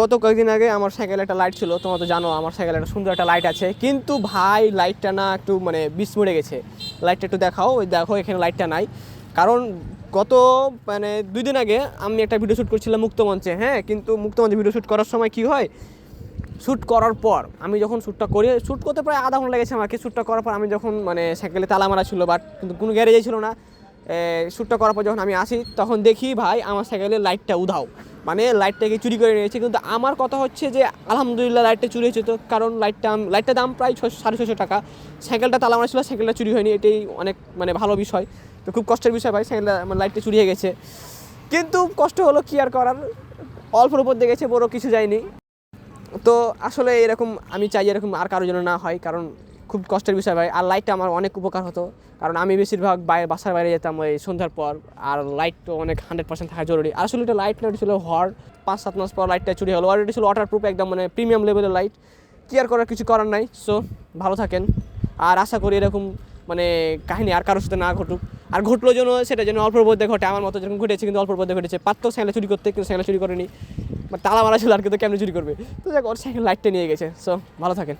গত কয়েকদিন আগে আমার সাইকেলে একটা লাইট ছিল, তোমরা তো জানো আমার সাইকেলে একটা সুন্দর একটা লাইট আছে। কিন্তু ভাই লাইটটা না একটু মানে বিষ মরে গেছে লাইটটা একটু দেখাও, ওই দেখো এখানে লাইটটা নাই। কারণ গত মানে দুই দিন আগে আমি একটা ভিডিও শ্যুট করছিলাম মুক্তমঞ্চে হ্যাঁ? কিন্তু মুক্তমঞ্চে ভিডিও শ্যুট করার সময় কি হয়? শ্যুট করার পর আমি যখন শ্যুটটা করি শ্যুট করতে প্রায় আধা ঘণ্টা লেগেছে আমাকে। শ্যুটটা করার পর আমি যখন মানে সাইকেলে তালা মারা ছিল বাট কিন্তু কোনো গ্যারেজে ছিল না শ্যুটটা করার পর যখন আমি আসি, তখন দেখি ভাই, আমার সাইকেলের লাইটটা উধাও। মানে লাইটটাকে চুরি করে নিয়েছে। কিন্তু আমার কথা হচ্ছে যে, আলহামদুলিল্লাহ লাইটটা চুরি হয়েছে তো, কারণ লাইটটা লাইটটার দাম প্রায় ছশো সাড়ে ছশো টাকা। সাইকেলটা তালা মারা ছিল সাইকেলটা চুরি হয়নি, এটাই অনেক মানে ভালো বিষয়। তো খুব কষ্টের বিষয় ভাই সাইকেলটা আমার লাইটটা চুরি হয়ে গেছে। কিন্তু কষ্ট হলো কি আর করার? অল্পর উপর দিয়ে গেছে, বড় কিছু যায়নি। তো আসলে এরকম, আমি চাই এরকম আর কারোর জন্য না হয়, কারণ খুব কষ্টের বিষয় ভাই। আর লাইটটা আমার অনেক উপকার হতো। কারণ আমি বেশিরভাগ বাইরে বাসার বাইরে যেতাম ওই সন্ধ্যার পর, আর লাইট তো অনেক হান্ড্রেড পার্সেন্ট থাকা জরুরি। আসলে এটা লাইট না ছিল হর পাঁচ সাত মাস পর লাইটটা চুরি হলো। আর এটা ছিল ওয়াটার প্রুফ একদম মানে প্রিমিয়াম লেভেলের লাইট কেয়ার করার কিছু করার নাই সো ভালো থাকেন। আর আশা করি এরকম মানে কাহিনী আর কারোর সাথে না ঘটুক। আর ঘটলো যেন, সেটা যেন অল্প মধ্যে ঘটে। আমার মতো যেরকম ঘটেছে, কিন্তু অল্প মধ্যে ঘটেছে। পারতো সাইকেল চুরি করতে কিন্তু সাইকেল চুরি করেনি। বা তালা মারা ছিল আর কিন্তু কেমনি চুরি করবে? তো দেখ ওর সাইকেল লাইটটা নিয়ে গেছে। সো ভালো থাকেন।